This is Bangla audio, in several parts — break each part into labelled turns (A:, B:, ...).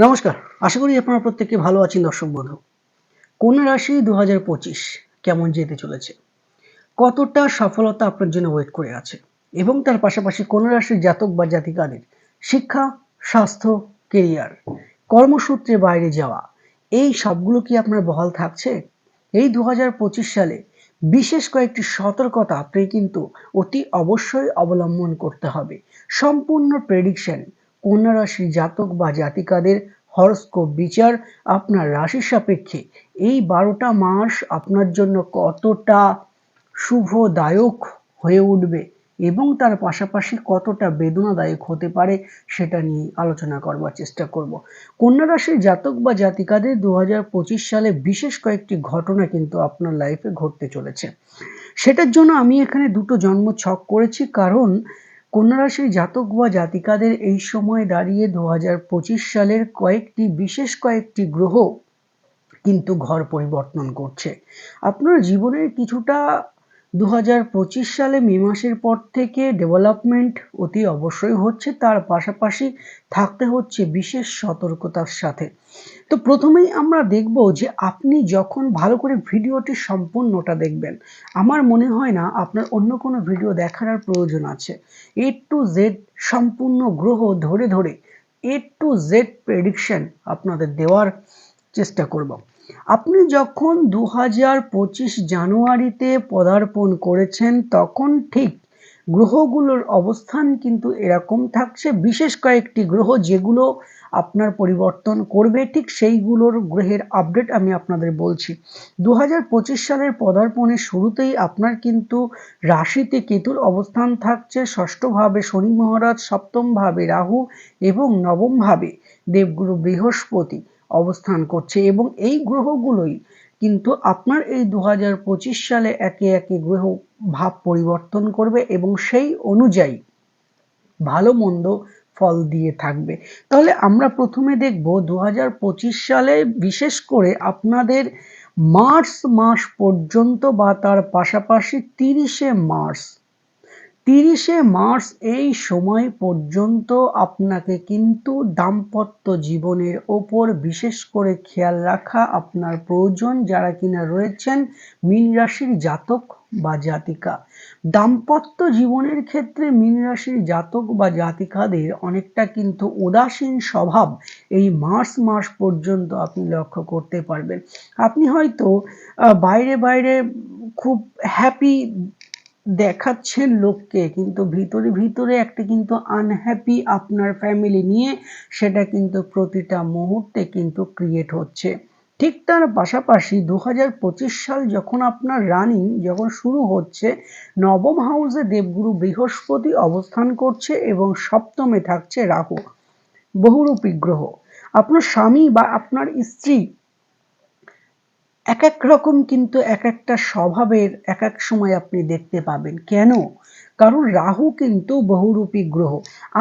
A: নমস্কার। আশা করি আপনারা প্রত্যেকে ভালো আছেন, দর্শক বন্ধু। কন্যা রাশি দু হাজার পঁচিশ কেমন যেতে চলেছে? কতটা সফলতা আপনার জন্য ওয়েট করে আছে? এবং তার পাশাপাশি কোন রাশির জাতক বা জাতিকাদের শিক্ষা, স্বাস্থ্য কেরিয়ার কর্মসূত্রে বাইরে যাওয়া, এই সবগুলো কি আপনার বহাল থাকছে? এই দু হাজার পঁচিশ সালে বিশেষ কয়েকটি সতর্কতা আপনি কিন্তু অতি অবশ্যই অবলম্বন করতে হবে। সম্পূর্ণ প্রেডিকশন কন্যা রাশি জাতক বা জাতিকাদের হরস্কোপ বিচার আপনার রাশির সাপেক্ষে। এই বারোটা মাস আপনার জন্য কতটা শুভদায়ক হয়ে উঠবে এবং তার পাশাপাশি কতটা বেদনাদায়ক হতে পারে সেটা নিয়ে আলোচনা করবার চেষ্টা করব। কন্যা রাশির জাতক বা জাতিকাদের দু হাজার পঁচিশ সালে বিশেষ কয়েকটি ঘটনা কিন্তু আপনার লাইফে ঘটতে চলেছে। সেটার জন্য আমি এখানে দুটো জন্ম ছক করেছি, কারণ কন্যা রাশির জাতক বা জাতিকাদের এই সময় দাঁড়িয়ে দু হাজার পঁচিশ সালের কয়েকটি, বিশেষ কয়েকটি গ্রহ কিন্তু ঘর পরিবর্তন করছে। আপনার জীবনের কিছুটা দু হাজার পঁচিশ সালে মে মাসের পর থেকে ডেভেলপমেন্ট অতি অবশ্যই হচ্ছে, তার পাশাপাশি থাকতে হচ্ছে বিশেষ সতর্কতার সাথে। তো প্রথমেই আমরা দেখব যে আপনি যখন ভালো করে ভিডিওটি সম্পূর্ণটা দেখবেন, আমার মনে হয় না আপনার অন্য কোনো ভিডিও দেখার আর প্রয়োজন আছে। এ টু জেড সম্পূর্ণ গ্রহ ধরে ধরে এ টু জেড প্রেডিকশন আপনাদের দেওয়ার চেষ্টা করব। আপনি যখন দু হাজার পঁচিশ জানুয়ারিতে পদার্পণ করেছেন, তখন ঠিক গ্রহগুলোর অবস্থান কিন্তু এরকম থাকছে। বিশেষ কয়েকটি গ্রহ যেগুলো আপনার পরিবর্তন করবে, ঠিক সেইগুলোর গ্রহের আপডেট আমি আপনাদের বলছি। দু হাজার পঁচিশ সালের পদার্পণের শুরুতেই আপনার কিন্তু রাশিতে কেতুর অবস্থান থাকছে। ষষ্ঠভাবে শনি মহারাজ, সপ্তমভাবে রাহু এবং নবমভাবে দেবগুরু বৃহস্পতি। অবস্থান করছে এবং এই গ্রহগুলোই কিন্তু আপনার এই দু সালে একে একে গ্রহ ভাব পরিবর্তন করবে এবং সেই অনুযায়ী ভালো মন্দ ফল দিয়ে থাকবে। তাহলে আমরা প্রথমে দেখব দু হাজার পঁচিশ সালে বিশেষ করে আপনাদের মার্চ মাস পর্যন্ত বা তার পাশাপাশি তিরিশে মার্চ তিরিশে মার্চ এই সময় পর্যন্ত আপনাকে কিন্তু দাম্পত্য জীবনের ওপর বিশেষ করে খেয়াল রাখা আপনার প্রয়োজন যারা কিনা রয়েছেন মীন রাশির জাতক বা জাতিকা। দাম্পত্য জীবনের ক্ষেত্রে মীন রাশির জাতক বা জাতিকাদের অনেকটা কিন্তু উদাসীন স্বভাব এই মার্চ মাস পর্যন্ত আপনি লক্ষ্য করতে পারবেন। আপনি হয়তো বাইরে বাইরে খুব হ্যাপি দেখাচ্ছেন লোককে, কিন্তু ভিতরে ভিতরে একটা কিন্তু আনহ্যাপি আপনার ফ্যামিলি নিয়ে সেটা কিন্তু প্রতিটা মুহূর্তে কিন্তু ক্রিয়েট হচ্ছে। ঠিক তার পাশাপাশি দুহাজার পঁচিশ সাল যখন আপনার রানিং যখন শুরু হচ্ছে, নবম হাউসে দেবগুরু বৃহস্পতি অবস্থান করছে এবং সপ্তমে থাকছে রাহু, বহুরূপী গ্রহ। আপনার স্বামী বা আপনার স্ত্রী এক এক রকম কিন্তু এক একটা স্বভাবের এক এক সময় আপনি দেখতে পাবেন। কেন? কারণ রাহু কিন্তু বহুরূপী গ্রহ।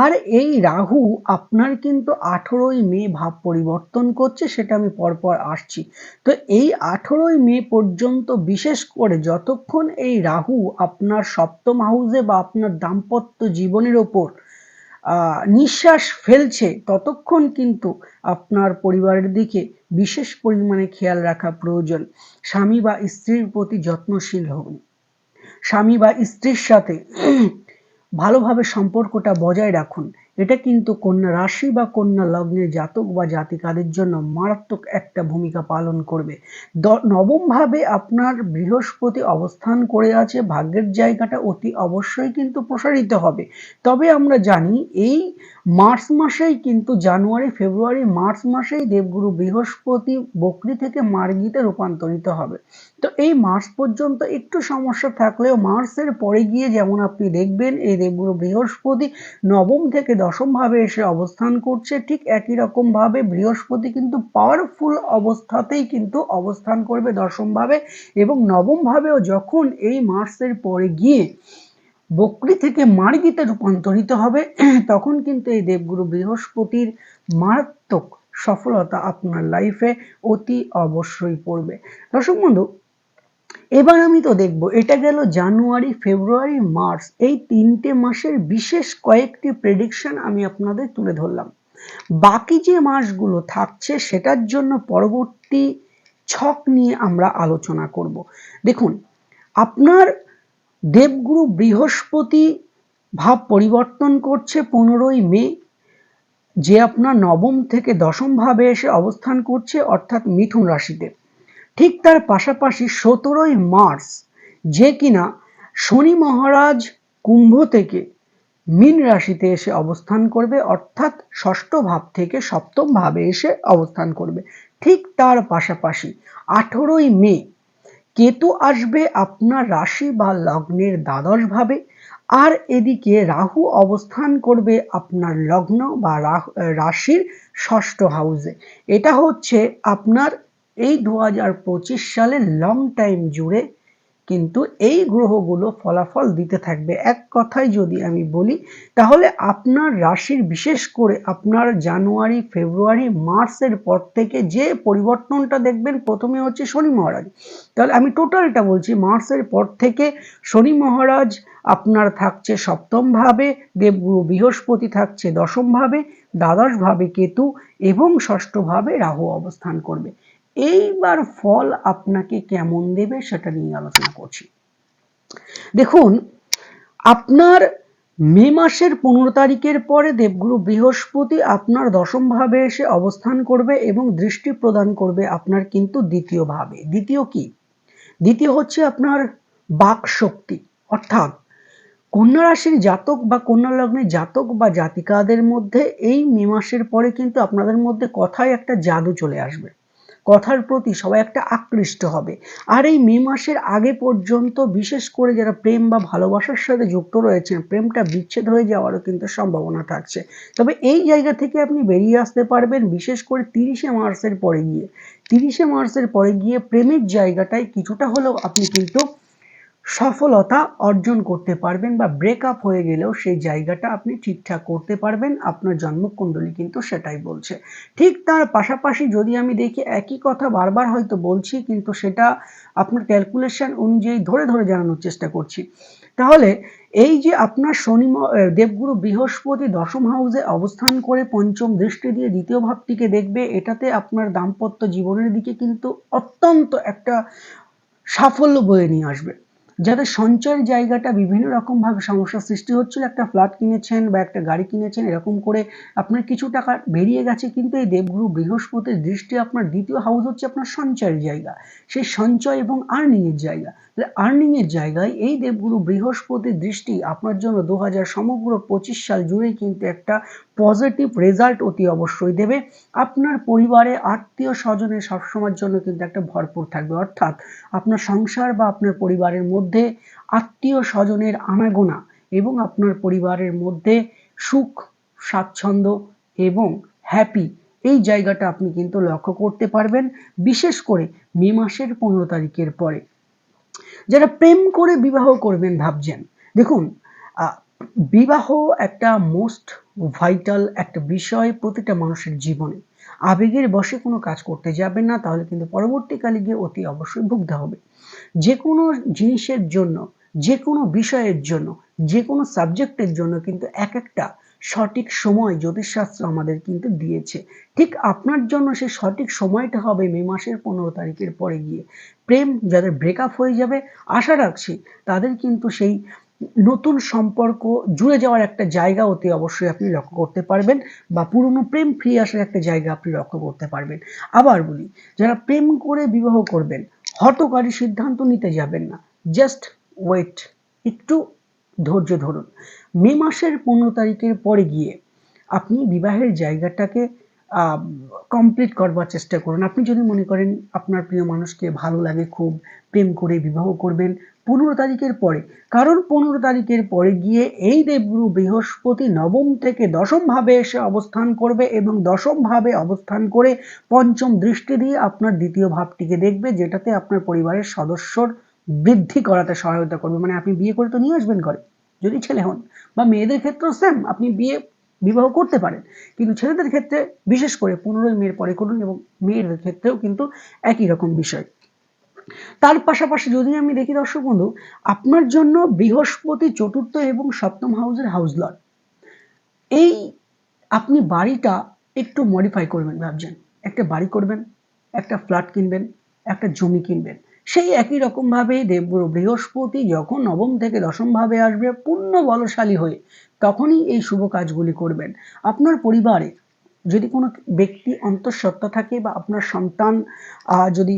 A: আর এই রাহু আপনার কিন্তু আঠেরোই মে ভাব পরিবর্তন করছে, সেটা আমি পরপর আসছি। তো এই আঠেরোই মে পর্যন্ত বিশেষ করে যতক্ষণ এই রাহু আপনার সপ্তম হাউসে বা আপনার দাম্পত্য জীবনের ওপর নিঃশ্বাস ফেলছে, ততক্ষণ কিন্তু আপনার পরিবারের দিকে বিশেষ পরিমাণে খেয়াল রাখা প্রয়োজন। স্বামী বা স্ত্রীর প্রতি যত্নশীল হন। স্বামী বা স্ত্রীর সাথে ভালোভাবে সম্পর্কটা বজায় রাখুন। এটা কিন্তু কন্যা রাশি বা কন্যা লগ্নের জাতক বা জাতিকাদের জন্য মারাত্মক একটা ভূমিকা পালন করবে। নবমভাবে আপনার বৃহস্পতি অবস্থান করে আছে, ভাগ্যের জায়গাটা অতি অবশ্যই কিন্তু প্রসারিত হবে। তবে আমরা জানি এই মার্চ মাসেই কিন্তু জানুয়ারি, ফেব্রুয়ারি, মার্চ মাসেই দেবগুরু বৃহস্পতি বকরি থেকে মার্গিতে রূপান্তরিত হবে। তো এই মার্চ পর্যন্ত একটু সমস্যা থাকলেও মার্চের পরে গিয়ে যেমন আপনি দেখবেন, এই দেবগুরু বৃহস্পতি নবম থেকে দশম ভাবে এসে অবস্থান করছে, ঠিক একই রকম ভাবে বৃহস্পতি কিন্তু পাওয়ারফুল অবস্থাতেই কিন্তু অবস্থান করবে দশম ভাবে এবং নবম ভাবেও যখন এই মার্চের পরে গিয়ে বকরি থেকে মার্গিতে রূপান্তরিত হবে, তখন কিন্তু এই দেবগুরু বৃহস্পতির মারাত্মক সফলতা আপনার লাইফে অতি অবশ্যই পড়বে। দর্শক বন্ধু এবার আমি তো দেখব, এটা গেল জানুয়ারি, ফেব্রুয়ারি, মার্চ, এই তিনটে মাসের বিশেষ কয়েকটি প্রেডিকশন আমি আপনাদের তুলে ধরলাম। বাকি যে মাসগুলো থাকছে সেটার জন্য পরবর্তী ছক নিয়ে আমরা আলোচনা করব। দেখুন, আপনার দেবগুরু বৃহস্পতি ভাব পরিবর্তন করছে পনেরোই মে, যে আপনার নবম থেকে দশম ভাবে এসে অবস্থান করছে, অর্থাৎ মিথুন রাশিতে। ঠিক তার পাশাপাশি সতেরোই মার্চ যে কিনা শনি মহারাজ কুম্ভ থেকে মীন রাশিতে এসে অবস্থান করবে, অর্থাৎ ষষ্ঠ ভাব থেকে সপ্তম ভাবে এসে অবস্থান করবে। ঠিক তার পাশাপাশি আঠেরোই মে কেতু আসবে আপনার রাশি বা লগ্নের দ্বাদশ ভাবে, আর এদিকে রাহু অবস্থান করবে আপনার লগ্ন বা রাশির ষষ্ঠ হাউসে এটা হচ্ছে আপনার এই দু সালে লং টাইম জুড়ে কিন্তু এই গ্রহগুলো ফলাফল দিতে থাকবে। এক কথায় যদি আমি বলি, তাহলে আপনার রাশির বিশেষ করে আপনার জানুয়ারি, ফেব্রুয়ারি, মার্চের পর থেকে যে পরিবর্তনটা দেখবেন, প্রথমে হচ্ছে শনি মহারাজ। তাহলে আমি টোটালটা বলছি, মার্চের পর থেকে শনি মহারাজ, আপনার থাকছে সপ্তমভাবে দেবগুরু বৃহস্পতি থাকছে দশমভাবে দ্বাদশভাবে কেতু এবং ষষ্ঠভাবে রাহু অবস্থান করবে। এইবার ফল আপনাকে কেমন দেবে সেটা নিয়ে আলোচনা করছি। দেখুন, আপনার মে মাসের পনেরো তারিখের পরে দেবগুরু বৃহস্পতি আপনার দশম ভাবে এসে অবস্থান করবে এবং দৃষ্টি প্রদান করবে আপনার কিন্তু দ্বিতীয় ভাবে। দ্বিতীয় কি? দ্বিতীয় হচ্ছে আপনার বাক শক্তি। অর্থাৎ কন্যা রাশির জাতক বা কন্যা লগ্নের জাতক বা জাতিকাদের মধ্যে এই মে মাসের পরে কিন্তু আপনাদের মধ্যে কথায় একটা জাদু চলে আসবে। কথার প্রতি সবাই একটা আকৃষ্ট হবে। আর এই মে মাসের আগে পর্যন্ত বিশেষ করে যারা প্রেম বা ভালোবাসার সাথে যুক্ত রয়েছেন, প্রেমটা বিচ্ছেদ হয়ে যাওয়ারও কিন্তু সম্ভাবনা থাকছে। তবে এই জায়গা থেকে আপনি বেরিয়ে আসতে পারবেন বিশেষ করে তিরিশে মার্চের পরে গিয়ে। তিরিশে মার্চের পরে গিয়ে প্রেমের জায়গাটায় কিছুটা হলেও আপনি কিন্তু সফলতা অর্জন করতে পারবেন বা ব্রেকআপ হয়ে গেলেও সেই জায়গাটা আপনি ঠিকঠাক করতে পারবেন। আপনার জন্মকুণ্ডলী কিন্তু সেটাই বলছে। ঠিক তার পাশাপাশি যদি আমি দেখি একই কথা বারবার হয়তো বলছি, কিন্তু সেটা আপনার ক্যালকুলেশন অনুযায়ী ধরে ধরে জানানোর চেষ্টা করছি। তাহলে এই যে আপনার শনি দেবগুরু বৃহস্পতি দশম হাউসে অবস্থান করে পঞ্চম দৃষ্টি দিয়ে দ্বিতীয় ভাবটিকে দেখবে, এটাতে আপনার দাম্পত্য জীবনের দিকে কিন্তু অত্যন্ত একটা সাফল্য বয়ে নিয়ে আসবে। যাদের সঞ্চয়ের জায়গাটা বিভিন্ন রকমভাবে সমস্যার সৃষ্টি হচ্ছিল একটা ফ্ল্যাট কিনেছেন বা একটা গাড়ি কিনেছেন, এরকম করে আপনার কিছু টাকা বেরিয়ে গেছে, কিন্তু এই দেবগুরু বৃহস্পতির দৃষ্টি আপনার দ্বিতীয় হাউস হচ্ছে আপনার সঞ্চয়ের জায়গা। সেই সঞ্চয় এবং আর্নিংয়ের জায়গা। আর্নিংয়ের জায়গায় এই দেবগুরু বৃহস্পতির দৃষ্টি আপনার জন্য দু হাজার সমগ্র পঁচিশ সাল জুড়েই কিন্তু একটা পজিটিভ রেজাল্ট অতি অবশ্যই দেবে। আপনার পরিবারে আত্মীয় স্বজনের সবসময়ের জন্য কিন্তু একটা ভরপুর থাকবে। অর্থাৎ আপনার সংসার বা আপনার পরিবারের মধ্যে আত্মীয় স্বজনের আনাগোনা এবং আপনার পরিবারের মধ্যে সুখ, স্বাচ্ছন্দ্য এবং হ্যাপি এই জায়গাটা আপনি কিন্তু লক্ষ্য করতে পারবেন। বিশেষ করে মে মাসের পনেরো তারিখের পরে। যারা প্রেম করে বিবাহ করবেন ভাবছেন, দেখুন বিবাহ একটা মোস্ট ভাইটাল একটা বিষয় প্রতিটা মানুষের জীবনে। আবেগের বসে কোনো কাজ করতে যাবেন না, তাহলে কিন্তু পরবর্তীকালে গিয়ে অতি অবশ্যই ভুগতে হবে। যে কোনো জিনিসের জন্য যে কোনো বিষয়ের জন্য যে কোনো সাবজেক্টের জন্য কিন্তু এক একটা সঠিক সময় জ্যোতিষশাস্ত্র আমাদের কিন্তু দিয়েছে। ঠিক আপনার জন্য সেই সঠিক সময়টা হবে মে মাসের পনেরো তারিখের পরে গিয়ে। প্রেম যাদের ব্রেকআপ হয়ে যাবে, আশা রাখছি তাদের কিন্তু সেই নতুন সম্পর্ক জুড়ে যাওয়ার একটা জায়গা অতি অবশ্যই আপনি লক্ষ্য করতে পারবেন বা পুরনো প্রেম ফিরে আসার একটা জায়গা আপনি লক্ষ্য করতে পারবেন। আবার বলি, যারা প্রেম করে বিবাহ করবেন হটকারী সিদ্ধান্ত নিতে যাবেন না। জাস্ট ওয়েট একটু ধৈর্য ধরুন। মে মাসের পনেরো তারিখের পরে গিয়ে আপনি বিবাহের জায়গাটাকে কমপ্লিট করবার চেষ্টা করুন। আপনি যদি মনে করেন আপনার প্রিয় মানুষকে ভালো লাগে, খুব প্রেম করে বিবাহ করবেন পনেরো তারিখের পরে, কারণ পনেরো তারিখের পরে গিয়ে এই দেবগুরু বৃহস্পতি নবম থেকে দশম ভাবে এসে অবস্থান করবে এবং দশম ভাবে অবস্থান করে পঞ্চম দৃষ্টি দিয়ে আপনার দ্বিতীয় ভাবটিকে দেখবে, যেটাতে আপনার পরিবারের সদস্যর বৃদ্ধি করাতে সহায়তা করবে। মানে আপনি বিয়ে করে তো নিয়ে আসবেন ঘরে, যদি ছেলে হন। বা মেয়েদের ক্ষেত্রেও সেম আপনি বিয়ে বিবাহ করতে পারেন। কিন্তু ছেলেদের ক্ষেত্রে বিশেষ করে পনেরোই মেয়ের পরে করুন এবং মেয়েদের ক্ষেত্রেও কিন্তু একই রকম বিষয়। তার পাশাপাশি যদি আমি দেখি দর্শক বন্ধু, আপনার জন্য বৃহস্পতি, চতুর্থ এবং সপ্তম হাউসের হাউস লর্ড এই আপনি বাড়িটা একটু মডিফাই করবেন ভাবছেন। একটা বাড়ি করবেন, একটা ফ্ল্যাট কিনবেন, একটা জমি কিনবেন। সেই একই রকমভাবে দেবগুরু বৃহস্পতি যখন নবম থেকে দশম ভাবে আসবে পূর্ণ বলশালী হয়ে, তখনই এই শুভ কাজগুলি করবেন। আপনার পরিবারে যদি কোনো ব্যক্তি অন্তঃসত্ত্বা থাকে বা আপনার সন্তান যদি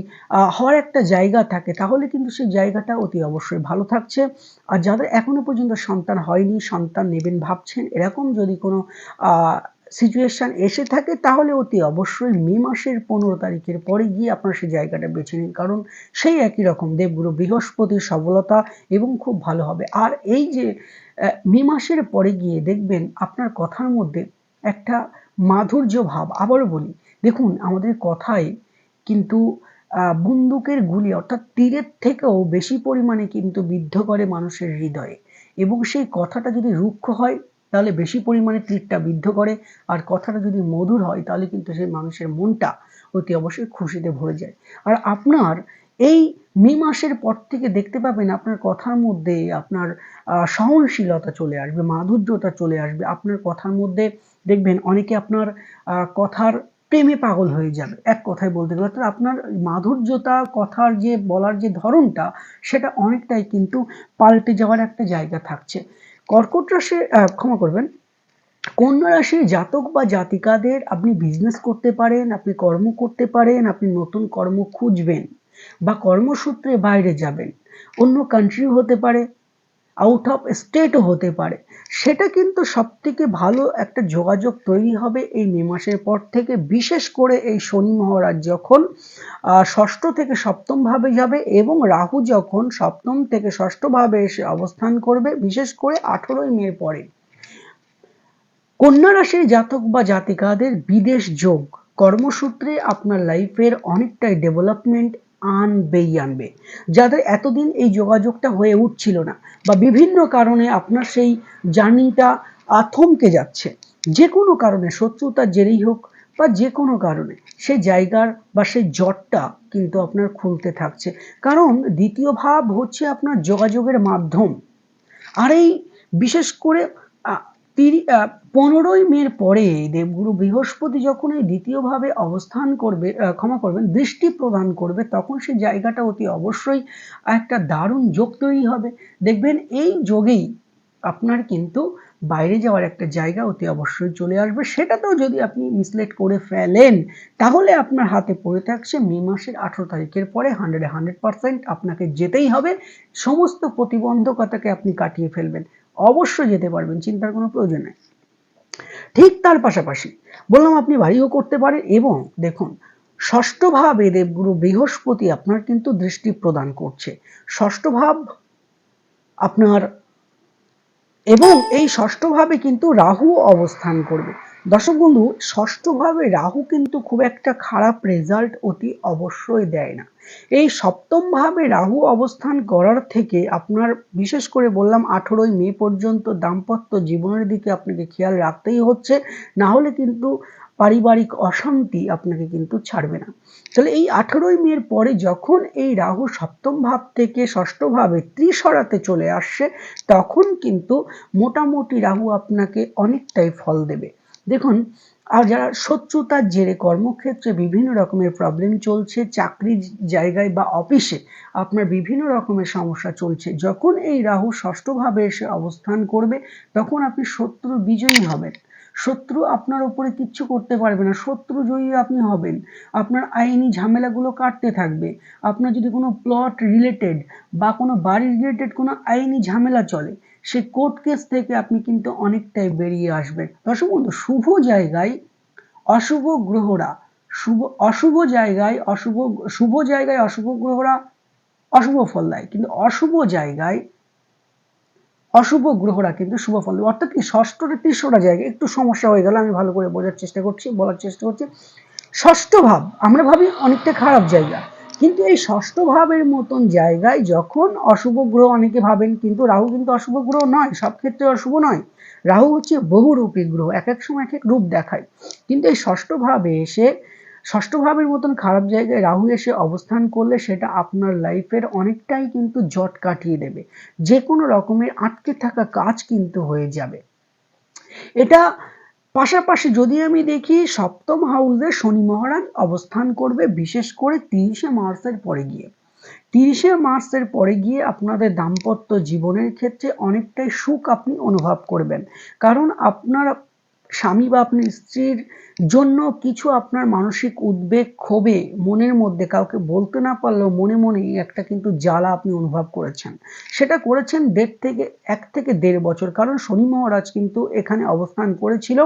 A: হওয়ার একটা জায়গা থাকে, তাহলে কিন্তু সেই জায়গাটা অতি অবশ্যই ভালো থাকছে। আর যাদের এখনও পর্যন্ত সন্তান হয়নি, সন্তান নেবেন ভাবছেন, এরকম যদি কোনো সিচুয়েশান এসে থাকে, তাহলে অতি অবশ্যই মে মাসের পনেরো তারিখের পরে গিয়ে আপনার সেই জায়গাটা বেছে নিন। কারণ সেই একই রকম দেবগুরু বৃহস্পতির সবলতা এবং খুব ভালো হবে। আর এই যে মে মাসের পরে গিয়ে দেখবেন আপনার কথার মধ্যে একটা মাধুর্য ভাব। আবারও বলি, দেখুন আমাদের কথায় কিন্তু বন্দুকের গুলি অর্থাৎ তীরের থেকেও বেশি পরিমাণে কিন্তু বিদ্ধ করে মানুষের হৃদয়ে। এবং সেই কথাটা যদি রুক্ষ হয় তাহলে বেশি পরিমাণে তীরটা বিদ্ধ করে। আর কথাটা যদি মধুর হয়, তাহলে কিন্তু সেই মানুষের মনটা অতি অবশ্যই খুশিতে ভরে যায়। আর আপনার এই মে মাসের পর থেকে দেখতে পাবেন আপনার কথার মধ্যে আপনার সহনশীলতা চলে আসবে, মাধুর্যতা চলে আসবে। আপনার কথার মধ্যে দেখবেন অনেকে আপনার কথার প্রেমে পাগল হয়ে যাবে। এক কথায় বলতে গেলে অর্থাৎ আপনার মাধুর্যতা, কথার যে বলার যে ধরনটা, সেটা অনেকটাই কিন্তু পাল্টে যাওয়ার একটা জায়গা থাকছে। কর্কট রাশি ক্ষমা করবেন। কন্যা রাশির জাতক বা জাতিকাদের আপনি বিজনেস করতে পারেন, আপনি কর্ম করতে পারেন, আপনি নতুন কর্ম খুঁজবেন বা কর্মসূত্রে বাইরে যাবেন। অন্য কান্ট্রি হতে পারে আউট অফ স্টেটও হতে পারে। সেটা কিন্তু সবথেকে ভালো একটা যোগাযোগ তৈরি হবে এই মে মাসের পর থেকে। বিশেষ করে এই শনি মহারাজ যখন ষষ্ঠ থেকে সপ্তম ভাবে যাবে এবং রাহু যখন সপ্তম থেকে ষষ্ঠ ভাবে এসে অবস্থান করবে, বিশেষ করে আঠেরোই মের পরে। কন্যা রাশির জাতক বা জাতিকাদের বিদেশ যোগ কর্মসূত্রে আপনার লাইফের অনেকটাই ডেভেলপমেন্ট আনবেই আনবে। যাদের এতদিন এই যোগাযোগটা হয়ে উঠছিল না বা বিভিন্ন কারণে আপনার সেই জার্নিটা থমকে যাচ্ছে, যে কোনো কারণে শত্রুতার জেরেই হোক বা যে কোনো কারণে, সে জায়গার বা সেই জটটা কিন্তু আপনার খুলতে থাকছে। কারণ দ্বিতীয় ভাব হচ্ছে আপনার যোগাযোগের মাধ্যম। আর এই বিশেষ করে পনেরোই মের পরে দেবগুরু বৃহস্পতি যখন এই দ্বিতীয়ভাবে অবস্থান করবে ক্ষমা করবেন, দৃষ্টি প্রদান করবে, তখন সেই জায়গাটা অতি অবশ্যই একটা দারুণ যোগ তৈরি হবে। দেখবেন এই যোগেই আপনার কিন্তু বাইরে যাওয়ার একটা জায়গা অতি অবশ্যই চলে আসবে। সেটাতেও যদি আপনি মিসলেট করে ফেলেন, তাহলে আপনার হাতে পড়ে থাকছে মে মাসের আঠেরো তারিখের পরে হান্ড্রেডে হান্ড্রেড পারসেন্ট আপনাকে যেতেই হবে। সমস্ত প্রতিবন্ধকতাকে আপনি কাটিয়ে ফেলবেন। অবশ্যই যেতে পারবেন, চিন্তার কোনো প্রয়োজন নেই। ঠিক তার পাশাপাশি বললাম আপনি বাড়িও করতে পারেন এবং দেখুন ষষ্ঠ ভাবে দেবগুরু বৃহস্পতি আপনার কিন্তু দৃষ্টি প্রদান করছে। ষষ্ঠ ভাব আপনার এবং এই ষষ্ঠভাবে কিন্তু রাহু অবস্থান করবে। দর্শক বন্ধু, ষষ্ঠভাবে রাহু কিন্তু খুব একটা খারাপ রেজাল্ট অতি অবশ্যই দেয় না। এই সপ্তম ভাবে রাহু অবস্থান করার থেকে আপনার, বিশেষ করে বললাম আঠেরোই মে পর্যন্ত দাম্পত্য জীবনের দিকে আপনাকে খেয়াল রাখতেই হচ্ছে, না হলে কিন্তু পারিবারিক অশান্তি আপনাকে কিন্তু ছাড়বে না। তাহলে এই আঠেরোই মের পরে যখন এই রাহু সপ্তম ভাব থেকে ষষ্ঠ ভাবে ত্রিসরাতে চলে আসছে, তখন কিন্তু মোটামুটি রাহু আপনাকে অনেকটাই ফল দেবে। দেখুন, আর যারা শত্রুতার জেরে কর্মক্ষেত্রে বিভিন্ন রকমের প্রবলেম চলছে চাকরির জায়গায় বা অফিসে আপনার বিভিন্ন রকমের সমস্যা চলছে, যখন এই রাহু ষষ্ঠভাবে এসে অবস্থান করবে, তখন আপনি শত্রু বিজয়ী হবেন। শত্রু আপনার উপরে কিচ্ছু করতে পারবে না, শত্রু জয়ী আপনি হবেন। আপনার আইনি ঝামেলাগুলো কাটতে থাকবে। আপনার যদি কোনো প্লট রিলেটেড বা কোনো বাড়ি রিলেটেড কোনো আইনি ঝামেলা চলে, সে কোর্ট কেস থেকে আপনি কিন্তু অনেকটাই বেরিয়ে আসবেন। দর্শক বন্ধু, শুভ জায়গায় অশুভ গ্রহরা, শুভ, অশুভ জায়গায় অশুভ, শুভ জায়গায় অশুভ গ্রহরা অশুভ ফল দেয়। কিন্তু অশুভ জায়গায় অশুভ গ্রহরা কিন্তু শুভ ফল দেবে। অর্থাৎ কি ষষ্ঠটা তৃতীয়টা জায়গায় একটু সমস্যা হয়ে গেল, আমি ভালো করে বোঝার চেষ্টা করছি, বলার চেষ্টা করছি। ষষ্ঠ ভাব, আমরা ভাবি অনেকটা খারাপ জায়গা, কিন্তু এই ষষ্ঠ ভাবের মতন জায়গায় যখন অশুভ গ্রহ অনেকে ভাবেন, কিন্তু রাহু কিন্তু অশুভ গ্রহ নয়, সব ক্ষেত্রে অশুভ নয়। রাহু হচ্ছে বহুরূপী গ্রহ, এক এক সময় এক এক রূপ দেখায়। কিন্তু এই ষষ্ঠ ভাবে এসে ষষ্ঠ ভাবের মতন খারাপ জায়গায় রাহু এসে অবস্থান করলে সেটা আপনার লাইফের অনেকটাই কিন্তু জট কাটিয়ে দেবে। যে কোনো রকমের আটকে থাকা কাজ কিন্তু হয়ে যাবে। এটা পাশাপাশি যদি আমি দেখি, সপ্তম হাউসে শনি মহারাজ অবস্থান করবে বিশেষ করে তিরিশে মার্চের পরে গিয়ে। তিরিশে মার্চের পরে গিয়ে আপনাদের দাম্পত্য জীবনের ক্ষেত্রে অনেকটাই সুখ আপনি অনুভব করবেন। কারণ আপনার স্বামী বা আপনার স্ত্রীর জন্য কিছু আপনার মানসিক উদ্বেগ ক্ষোভে মনের মধ্যে কাউকে বলতে না পারলেও মনে মনে একটা কিন্তু জ্বালা আপনি অনুভব করেছেন। সেটা করেছেন দেড় থেকে এক থেকে দেড় বছর। কারণ শনি মহারাজ কিন্তু এখানে অবস্থান করেছিল।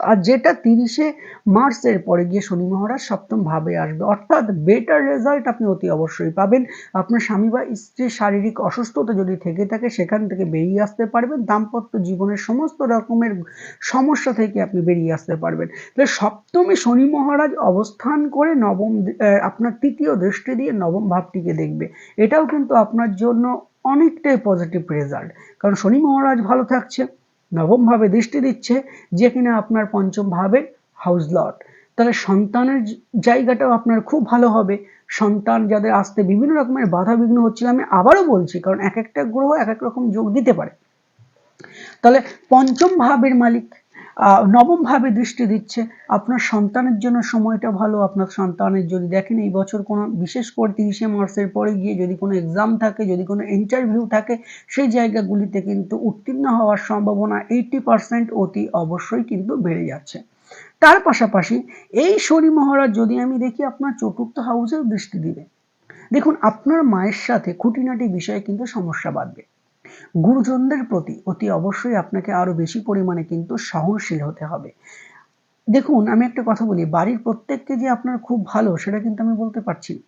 A: আর যেটা তিরিশে মার্চের পরে গিয়ে শনি মহারাজ সপ্তম ভাবে আসবে। অর্থাৎ বেটার রেজাল্ট আপনি অতি অবশ্যই পাবেন। আপনার স্বামী বা স্ত্রীর শারীরিক অসুস্থতা যদি থেকে থাকে, সেখান থেকে বেরিয়ে আসতে পারবেন। দাম্পত্য জীবনের সমস্ত রকমের সমস্যা থেকে আপনি বেরিয়ে আসতে পারবেন। তাহলে সপ্তমে শনি মহারাজ অবস্থান করে নবম আপনার তৃতীয় দৃষ্টি দিয়ে নবম ভাবটিকে দেখবে। এটাও কিন্তু আপনার জন্য অনেকটাই পজিটিভ রেজাল্ট কারণ শনি মহারাজ ভালো থাকছে, নবম ভাবে দৃষ্টি দিচ্ছে, যে কিনা আপনার পঞ্চম ভাবে হাউস লট তাহলে সন্তানের জায়গাটাও আপনার খুব ভালো হবে। সন্তান যাদের আসতে বিভিন্ন রকমের বাধা বিঘ্ন হচ্ছিল আমি আবারও বলছি, কারণ এক একটা গ্রহ এক এক রকম যোগ দিতে পারে। তাহলে পঞ্চম ভাবের মালিক নবম ভাবে দৃষ্টি দিচ্ছে, আপনার সন্তানের জন্য সময়টা ভালো, আপনার সন্তানের যদি দেখেন এই বছর কোনো বিশেষ করে তিরিশে মার্চের পরে গিয়ে যদি কোনো এক্সাম থাকে, যদি কোনো ইন্টারভিউ থাকে, সেই জায়গাগুলিতে কিন্তু উত্তীর্ণ হওয়ার সম্ভাবনা এইটি পার্সেন্ট অতি অবশ্যই কিন্তু বেড়ে যাচ্ছে। তার পাশাপাশি এই শনি মহারাজ যদি আমি দেখি, আপনার চতুর্থ হাউসেও দৃষ্টি দিবে। দেখুন, আপনার মায়ের সাথে খুঁটিনাটি বিষয়ে কিন্তু সমস্যা বাঁধবে। গুরুজনদের প্রতি অতি অবশ্যই আপনাকে আরও বেশি পরিমাণে কিন্তু সহনশীল হতে হবে। দেখুন, আমি একটা কথা বলি, বাড়ির প্রত্যেককে যে আপনার খুব ভালো, সেটা কিন্তু আমি বলতে পারছি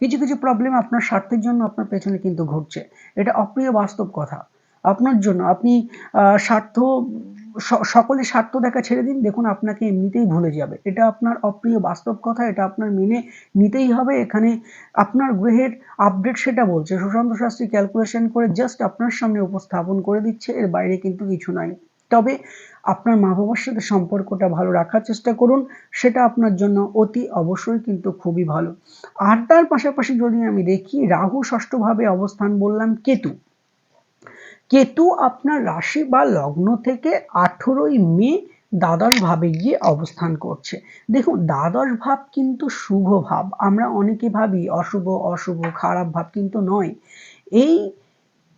A: কিছু কিছু প্রবলেম আপনার স্বার্থের জন্য আপনার পেছনে কিন্তু ঘটছে। এটা অপ্রিয় বাস্তব কথা। আপনার জন্য, আপনি স্বার্থ সকলে স্বার্থ দেখা ছেড়ে দিন। দেখুন, আপনাকে এমনিতেই ভুলে যাবে। এটা আপনার অপ্রিয় বাস্তব কথা, এটা আপনার মেনে নিতেই হবে। এখানে আপনার গ্রহের আপডেট সেটা বলছে। সুশান্ত শাস্ত্রী ক্যালকুলেশন করে জাস্ট আপনার সামনে উপস্থাপন করে দিচ্ছে। এর বাইরে কিন্তু কিছু নাই। তবে আপনার মা বাবার সাথে সম্পর্কটা ভালো রাখার চেষ্টা করুন। সেটা আপনার জন্য অতি অবশ্যই কিন্তু খুবই ভালো। আর তার পাশাপাশি যদি আমি দেখি, রাহু ষষ্ঠভাবে অবস্থান বললাম কেতু। কেতু আপনার রাশি বা লগ্ন থেকে আঠেরোই মে দ্বাদশ ভাবে গিয়ে অবস্থান করছে। দেখুন, দ্বাদশ ভাব কিন্তু শুভ ভাব। আমরা অনেকে ভাবি অশুভ অশুভ, খারাপ ভাব কিন্তু নয়। এই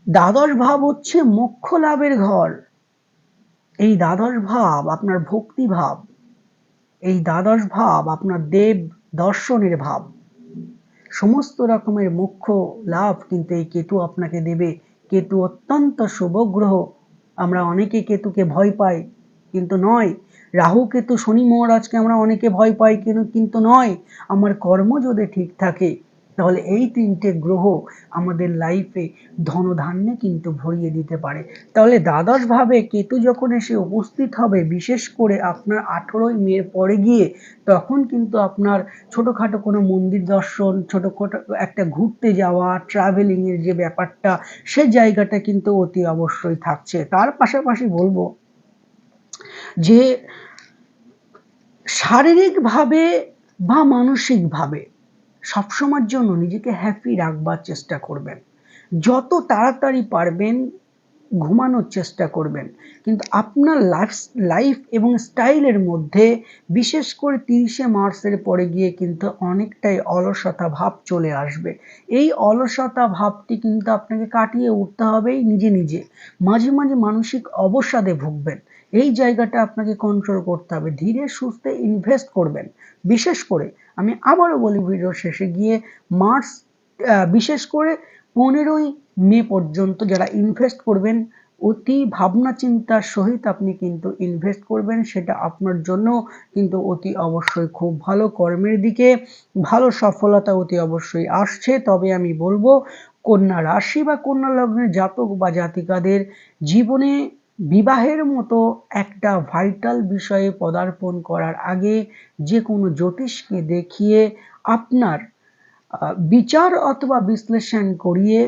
A: দ্বাদশ ভাব হচ্ছে মোক্ষ লাভের ঘর। এই দ্বাদশ ভাব আপনার ভক্তি ভাব। এই দ্বাদশ ভাব আপনার দেব দর্শনের ভাব। সমস্ত রকমের মুখ্য লাভ কিন্তু এই কেতু আপনাকে দেবে। কেতু অত্যন্ত শুভ গ্রহ। আমরা অনেকে কেতুকে ভয় পাই, কিন্তু নয়। রাহু, কেতু, শনি, মহারাজকে আমরা অনেকে ভয় পাই, কিন্তু নয়। আমার কর্ম যদি ঠিক থাকে তাহলে এই তিনটে গ্রহ আমাদের লাইফে ধনধান্যে কিন্তু ভরিয়ে দিতে পারে। তাহলে দ্বাদশভাবে কেতু যখন এসে উপস্থিত হবে, বিশেষ করে আপনার আঠেরোই মেয়ের পরে গিয়ে, তখন কিন্তু আপনার ছোটোখাটো কোনো মন্দির দর্শন, ছোটোখাটো একটা ঘুরতে যাওয়া ট্রাভেলিংয়ের যে ব্যাপারটা, সে জায়গাটা কিন্তু অতি অবশ্যই থাকছে। তার পাশাপাশি বলব যে শারীরিকভাবে বা মানসিকভাবে সবসময়ের জন্য নিজেকে হ্যাপি রাখবার চেষ্টা করবেন। যত তাড়াতাড়ি পারবেন, ঘুমানোর চেষ্টা করবেন। কিন্তু আপনার লাইফ লাইফ এবং স্টাইলের মধ্যে, বিশেষ করে তিরিশে মার্চের পরে গিয়ে কিন্তু অনেকটাই অলসতা ভাব চলে আসবে। এই অলসতা ভাবটি কিন্তু আপনাকে কাটিয়ে উঠতে হবেই নিজে নিজে। মাঝে মাঝে মানসিক অবসাদে ভুগবেন। এই জায়গাটা আপনাকে কন্ট্রোল করতে হবে। ধীরে সুস্থে ইনভেস্ট করবেন। বিশেষ করে আমি আবারও বলি ভিডিও শেষে গিয়ে মার্চ বিশেষ করে পনেরোই মে পর্যন্ত যারা ইনভেস্ট করবেন, অতি ভাবনা চিন্তার সহিত আপনি কিন্তু ইনভেস্ট করবেন। সেটা আপনার জন্য কিন্তু অতি অবশ্যই খুব ভালো। কর্মের দিকে ভালো সফলতা অতি অবশ্যই আসছে। তবে আমি বলব, কন্যা রাশি বা কন্যা লগ্নের জাতক বা জাতিকাদের জীবনে বিবাহের মতো একটা ভাইটাল বিষয়ে পদার্পণ করার আগে যে কোনো জ্যোতিষকে দেখিয়ে আপনার বিচার অথবা বিশ্লেষণ করিয়ে,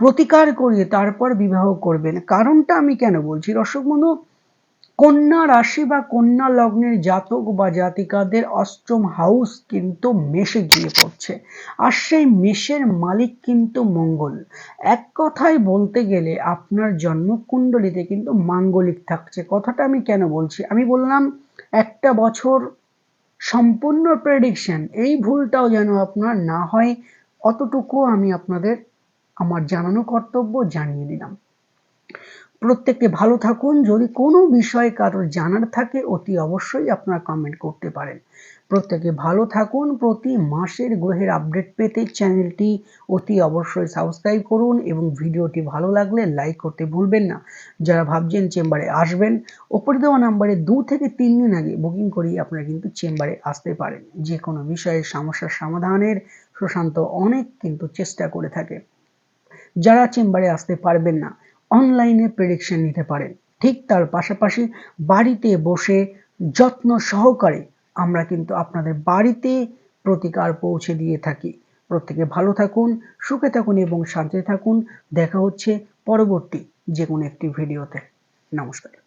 A: প্রতিকার করিয়ে তারপর বিবাহ করবেন। কারণটা আমি কেন বলছি? দর্শক কন্যা রাশি বা কন্যা লগ্নের জাতক বা জাতিকাদের অষ্টম হাউস কিন্তু মেষে গিয়ে পড়ছে। আর সেই মেষের মালিক কিন্তু মঙ্গল। এক কথায় বলতে গেলে আপনার জন্মকুণ্ডলিতে কিন্তু মাঙ্গলিক থাকছে। কথাটা আমি কেন বলছি? আমি বললাম, একটা বছর সম্পূর্ণ প্রেডিকশন এই ভুলটাও যেন আপনার না হয় অতটুকু আমি আপনাদের, আমার জানানো কর্তব্য জানিয়ে দিলাম। প্রত্যেককে ভালো থাকুন। যদি কোনো বিষয়ে কারোর জানার থাকে, অতি অবশ্যই আপনারা কমেন্ট করতে পারেন। প্রত্যেকে ভালো থাকুন। প্রতি মাসের গ্রহের আপডেট পেতে চ্যানেলটি অতি অবশ্যই সাবস্ক্রাইব করুন এবং ভিডিওটি ভালো লাগলে লাইক করতে ভুলবেন না। যারা ভাবছেন চেম্বারে আসবেন ওপরে দেওয়া নাম্বারে দু থেকে তিন দিন আগে বুকিং করিয়ে আপনারা কিন্তু চেম্বারে আসতে পারেন। যে কোনো বিষয়ে সমস্যার সমাধানের সুশান্ত অনেক কিন্তু চেষ্টা করে থাকে। যারা চেম্বারে আসতে পারবেন না অনলাইনে প্রেডিকশন নিতে পারেন। ঠিক তার পাশাপাশি বাড়িতে বসে যত্ন সহকারে আমরা কিন্তু আপনাদের বাড়িতে প্রতিকার পৌঁছে দিয়ে থাকি। প্রত্যেকে ভালো থাকুন, সুখে থাকুন এবং শান্তিতে থাকুন। দেখা হচ্ছে পরবর্তী যে কোনো একটি ভিডিওতে নমস্কার।